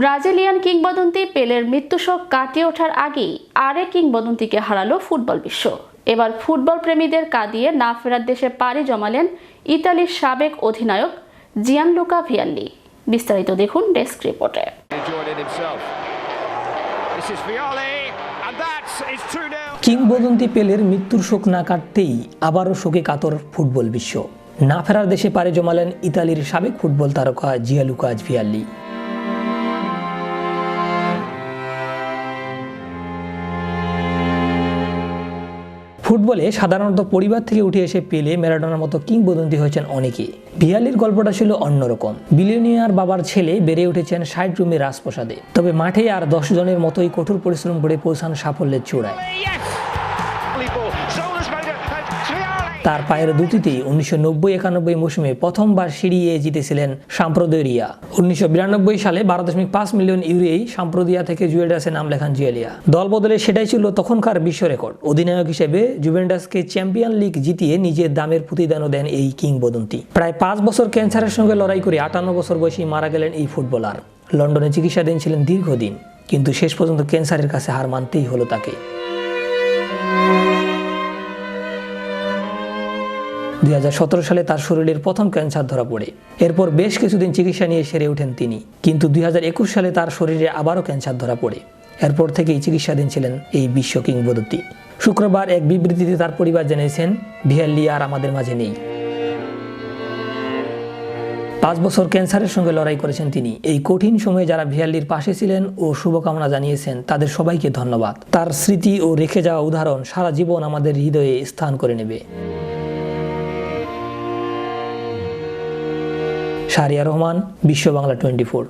Brazilian কিংবদন্তি পেলের মৃত্যুশোক কাটিয়ে ওঠার আগেই আরেক কিংবদন্তিকে হারালো ফুটবল বিশ্ব। এবার ফুটবল প্রেমীদের কাঁদিয়ে না ফেরার দেশে পাড়ি জমালেন ইতালির সাবেক অধিনায়ক জিয়ান জিয়ানলুকা ভিয়াল্লি। বিস্তারিত দেখুন ডেস্ক রিপোর্টে। Enjoyed it himself. This is Violi, and that's it's 2 0. কিংবদন্তি পেলের মৃত্যুর শোক না কাটতেই আবারও শোকে কাতর ফুটবল বিশ্ব। না ফেরার দেশে পাড়ি জমালেন ইতালির সাবেক ফুটবল তারকা জিয়ালুকাজ ভিয়াল্লি। ফুটবলে সাধারণত পরিবার থেকে উঠে এসে পেলে ম্যারাডোনার মতো কিংবদন্তি হয়েছেন অনেকে ভিয়ালির গল্পটা ছিল অন্যরকম বিলিয়নিয়ার বাবার ছেলে বেড়ে উঠেছেন ষাট রুমে রাজপ্রসাদে। তবে মাঠে আর দশ জনের মতোই কঠোর পরিশ্রম করে পৌঁছান সাফল্যের চূড়ায়। তার পায়ের দুটিতে উনিশশো নব্বই একানব্বই মৌসুমে প্রথমবার সিঁড়িয়ে জিতেছিলেন সাম্প্রদরিয়া উনিশশো বিরানব্বই সালে বারো দশমিক পাঁচ মিলিয়ন ইউরেই সাম্প্রদিয়া থেকে জুভেন্টাসে নাম লেখান জুয়েলিয়া। দল বদলে সেটাই ছিল তখনকার বিশ্ব রেকর্ড। অধিনায়ক হিসেবে জুভেন্টাসকে চ্যাম্পিয়ন লিগ জিতিয়ে নিজের দামের প্রতিদানও দেন এই কিংবদন্তি। প্রায় পাঁচ বছর ক্যান্সারের সঙ্গে লড়াই করে আটান্ন বছর বয়সী মারা গেলেন এই ফুটবলার। লন্ডনে চিকিৎসাধীন ছিলেন দীর্ঘদিন, কিন্তু শেষ পর্যন্ত ক্যান্সারের কাছে হার মানতেই হলো তাকে। দুই হাজার সতেরো সালে তার শরীরের প্রথম ক্যান্সার ধরা পড়ে। এরপর বেশ কিছুদিন চিকিৎসা নিয়ে সেরে ওঠেন তিনি। কিন্তু দুই হাজার একুশ সালে তার শরীরে আবারও ক্যান্সার ধরা পড়ে। এরপর থেকেই চিকিৎসাধীন ছিলেন এই বিশ্ব কিংবদন্তি। শুক্রবার এক বিবৃতিতে তার পরিবার জানিয়েছেন, ভিয়াল্লি আর আমাদের মাঝে নেই। পাঁচ বছর ক্যান্সারের সঙ্গে লড়াই করেছেন তিনি। এই কঠিন সময়ে যারা ভিয়াল্লির পাশে ছিলেন ও শুভকামনা জানিয়েছেন, তাদের সবাইকে ধন্যবাদ। তার স্মৃতি ও রেখে যাওয়া উদাহরণ সারা জীবন আমাদের হৃদয়ে স্থান করে নেবে। শারিয়া রহমান বিশ্ব বাংলা টোয়েন্টি ফোর।